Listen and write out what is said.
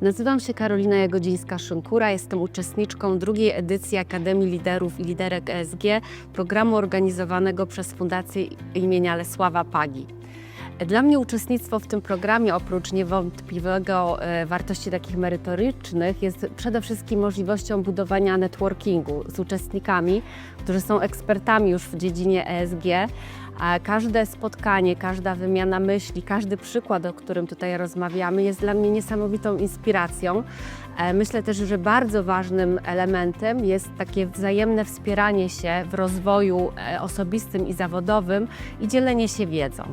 Nazywam się Karolina Jagodzińska-Szynkura, jestem uczestniczką drugiej edycji Akademii Liderów i Liderek ESG, programu organizowanego przez Fundację imienia Lesława Pagi. Dla mnie uczestnictwo w tym programie, oprócz niewątpliwego e, wartości takich merytorycznych, jest przede wszystkim możliwością budowania networkingu z uczestnikami, którzy są ekspertami już w dziedzinie ESG. A każde spotkanie, każda wymiana myśli, każdy przykład, o którym tutaj rozmawiamy, jest dla mnie niesamowitą inspiracją. E, Myślę też, że bardzo ważnym elementem jest takie wzajemne wspieranie się w rozwoju e, osobistym i zawodowym i dzielenie się wiedzą.